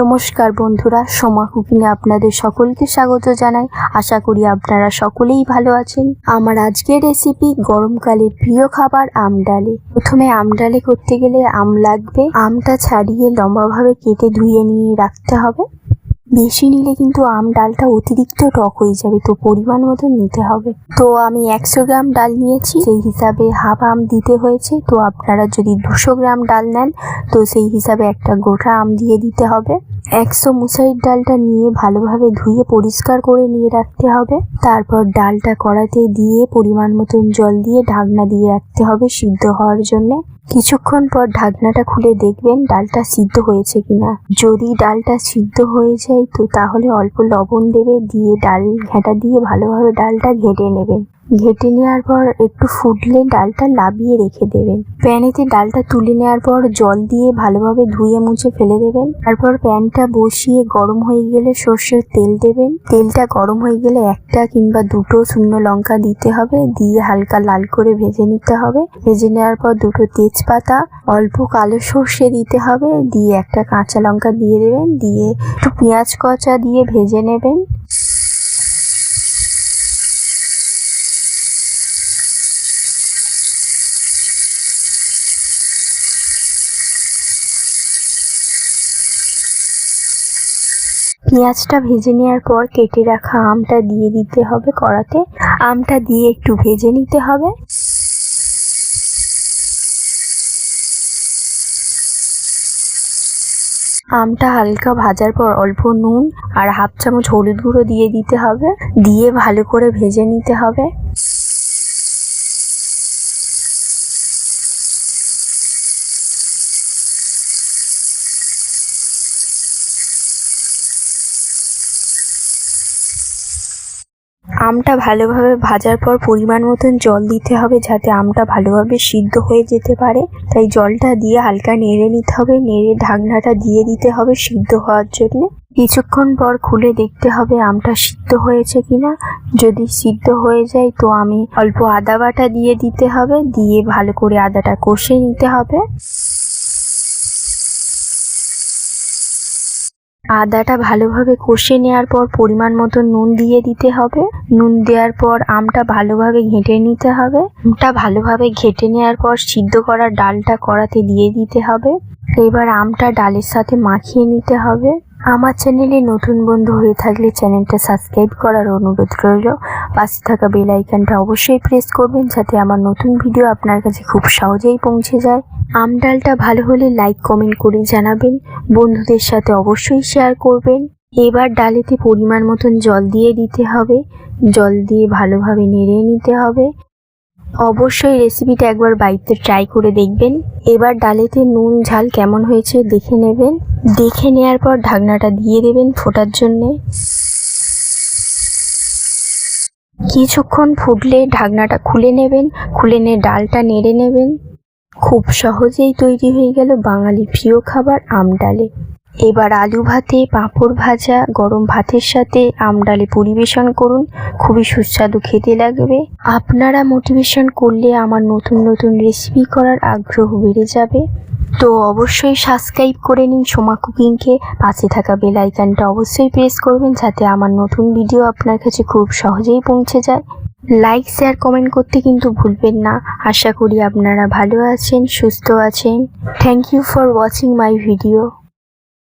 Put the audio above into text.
নমস্কার বন্ধুরা, সোমা কুকিংয়ে আপনাদের সকলকে স্বাগত জানাই। আশা করি আপনারা সকলেই ভালো আছেন। আমার আজকের রেসিপি গরমকালের প্রিয় খাবার আম ডালে প্রথমে আম ডালে করতে গেলে আম লাগবে। আমটা ছাড়িয়ে লম্বাভাবে কেটে ধুয়ে নিয়ে রাখতে হবে। বেশি নিলে কিন্তু আম ডালটা অতিরিক্ত টক হয়ে যাবে, তো পরিমাণ মতো নিতে হবে। তো আমি একশো গ্রাম ডাল নিয়েছি, সেই হিসাবে হাফ আম দিতে হয়েছে, তো আপনারা যদি দুশো গ্রাম ডাল নেন, তো সেই হিসাবে একটা গোটা আম দিয়ে দিতে হবে। একশো মুসারির ডালটা নিয়ে ভালোভাবে ধুয়ে পরিষ্কার করে নিয়ে রাখতে হবে। তারপর ডালটা কড়াতে দিয়ে পরিমাণ মতন জল দিয়ে ঢাকনা দিয়ে রাখতে হবে সিদ্ধ হওয়ার জন্যে। কিছুক্ষণ পর ঢাকনাটা খুলে দেখবেন ডালটা সিদ্ধ হয়েছে কিনা। যদি ডালটা সিদ্ধ হয়ে যায় তো তাহলে অল্প লবণ দেবে, দিয়ে ডাল ঘেঁটা দিয়ে ভালোভাবে ডালটা ঘেঁটে নেবেন। ঘেঁটে নেওয়ার পর একটু ফুটলে ডালটা লাবিয়ে রেখে দেবেন। প্যানেতে ডালটা তুলে নেওয়ার পর জল দিয়ে ভালোভাবে ধুয়ে মুছে ফেলে দেবেন। তারপর প্যানটা বসিয়ে গরম হয়ে গেলে সর্ষের তেল দেবেন। তেলটা গরম হয়ে গেলে একটা কিংবা দুটো শুকনো লঙ্কা দিতে হবে, দিয়ে হালকা লাল করে ভেজে নিতে হবে। ভেজে নেওয়ার পর দুটো তেজপাতা, অল্প কালো সর্ষে দিতে হবে, দিয়ে একটা কাঁচা লঙ্কা দিয়ে দেবেন। দিয়ে একটু পেঁয়াজ কচা দিয়ে ভেজে নেবেন। পেঁয়াজটা ভেজে নেওয়ার পর কেটে রাখা আমটা দিয়ে দিতে হবে কড়াতে। আমটা দিয়ে একটু ভেজে নিতে হবে। আমটা হালকা ভাজার পর অল্প নুন আর হাফ চামচ হলুদ গুঁড়ো দিয়ে দিতে হবে। দিয়ে ভালো করে ভেজে নিতে হবে। আমটা ভালোভাবে ভাজার পর পরিমাণ মতন জল দিতে হবে যাতে আমটা ভালোভাবে সিদ্ধ হয়ে যেতে পারে। তাই জলটা দিয়ে হালকা নেড়ে নিতে হবে। নেড়ে ঢাকনাটা দিয়ে দিতে হবে সিদ্ধ হওয়ার জন্য। কিছুক্ষণ পর খুলে দেখতে হবে আমটা সিদ্ধ হয়েছে কিনা। যদি সিদ্ধ হয়ে যায় তো আমি অল্প আদা বাটা দিয়ে দিতে হবে। দিয়ে ভালো করে আদাটা কষে নিতে হবে। আদাটা ভালোভাবে কষে নেওয়ার পর পরিমাণ মতো নুন দিয়ে দিতে হবে। নুন দেওয়ার পর আমটা ভালোভাবে ঘেঁটে নিতে হবে। আমটা ভালোভাবে ঘেঁটে নেওয়ার পর সিদ্ধ করা ডালটা কড়াতে দিয়ে দিতে হবে। এবার আমটা ডালের সাথে মাখিয়ে নিতে হবে। আমার চ্যানেলে নতুন বন্ধু হয়ে থাকলে চ্যানেলটা সাবস্ক্রাইব করার অনুরোধ রইল। পাশে থাকা বেল আইকনটা অবশ্যই প্রেস করবেন যাতে আমার নতুন ভিডিও আপনার কাছে খুব সহজেই পৌঁছে যায়। আম ডালটা ভালো হলে লাইক, কমেন্ট করে জানাবেন। বন্ধুদের সাথে অবশ্যই শেয়ার করবেন। এবার ডালেতে পরিমাণ মতন জল দিয়ে দিতে হবে। জল দিয়ে ভালোভাবে নেড়ে নিতে হবে। অবশ্যই রেসিপিটা একবার বাড়িতে ট্রাই করে দেখবেন। এবার ডালেতে নুন, ঝাল কেমন হয়েছে দেখে নেবেন। দেখে নেওয়ার পর ঢাকনাটা দিয়ে দেবেন ফোটার জন্যে। কিছুক্ষণ ফুটলে ঢাকনাটা খুলে নেবেন, খুলে নিয়ে ডালটা নেড়ে নেবেন। খুব সহজেই তৈরি হয়ে গেল বাঙালি প্রিয় খাবার আম ডালে এবার আলু ভাতে, পাঁপড় ভাজা, গরম ভাতের সাথে আম ডালে পরিবেশন করুন। খুবই সুস্বাদু খেতে লাগবে। আপনারা মোটিভেশন করলে আমার নতুন নতুন রেসিপি করার আগ্রহ বেড়ে যাবে। তো অবশ্যই সাবস্ক্রাইব করে নিন সোমা কুকিংকে পাশে থাকা বেল আইকনটা অবশ্যই প্রেস করবেন যাতে আমার নতুন ভিডিও আপনার কাছে খুব সহজেই পৌঁছে যায়। লাইক শেয়ার কমেন্ট করতে কিন্তু ভুলবেন না। আশা করি আপনারা ভালো আছেন, সুস্থ আছেন। Thank you for watching my video